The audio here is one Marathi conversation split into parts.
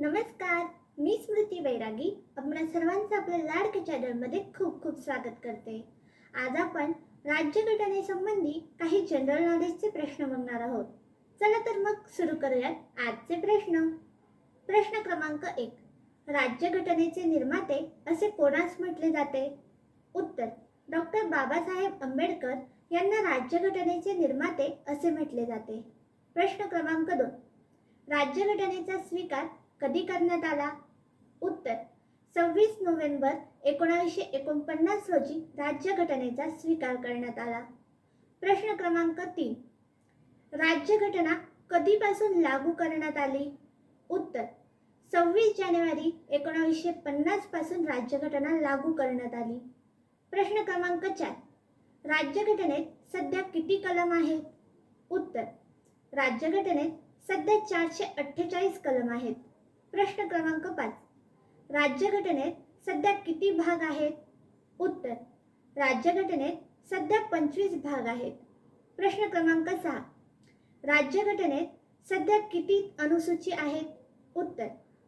नमस्कार मी स्मृती बैरागी आपल्या सर्वांचं आपल्या लाडक्या चॅनलमध्ये खूप खूप स्वागत करते. आज आपण राज्यघटनेसंबंधी काही जनरल नॉलेजचे प्रश्न बघणार आहोत. चला तर मग सुरू करूयात आजचे प्रश्न. प्रश्न क्रमांक एक. राज्यघटनेचे निर्माते असे कोणास म्हटले जाते? उत्तर. डॉक्टर बाबासाहेब आंबेडकर यांना राज्यघटनेचे निर्माते असे म्हटले जाते. प्रश्न क्रमांक दोन. राज्यघटनेचा स्वीकार कधी करण्यात आला? उत्तर सव्वीस नोव्हेंबर एकोणावीसशे एकोणपन्नास रोजी राज्यघटनेचा स्वीकार करण्यात आला. प्रश्न क्रमांक तीन राज्यघटना कधीपासून लागू करण्यात आली? उत्तर सव्वीस जानेवारी एकोणावीसशे पन्नासपासून राज्यघटना लागू करण्यात आली. प्रश्न क्रमांक चार राज्यघटनेत सध्या किती कलम आहेत? उत्तर राज्यघटनेत सध्या चारशे अठ्ठेचाळीस कलम आहेत. प्रश्न क्रमांक पाच. राज्यघटनेत सध्या किती भाग आहेत? उत्तर. राज्यघटनेत सध्या पंचवीस भाग आहेत. प्रश्न क्रमांक सहा. राज्यघटनेत सध्या किती अनुसूची आहेत? उत्तर.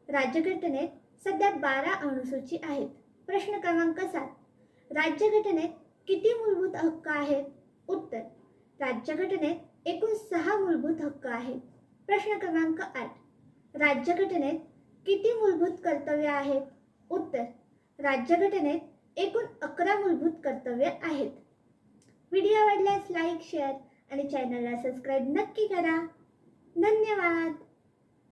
राज्यघटनेत सध्या बारा अनुसूची आहेत. प्रश्न क्रमांक सात. राज्यघटनेत किती मूलभूत हक्क आहेत? उत्तर. राज्यघटनेत एकूण सहा मूलभूत हक्क आहेत. प्रश्न क्रमांक आठ. राज्यघटनेत किती मूलभूत कर्तव्य आहेत? उत्तर राज्यघटनेत एकूण अकरा मूलभूत कर्तव्य आहेत. व्हिडिओ आवडल्यास लाईक शेअर आणि चॅनलला सबस्क्राईब नक्की करा. धन्यवाद!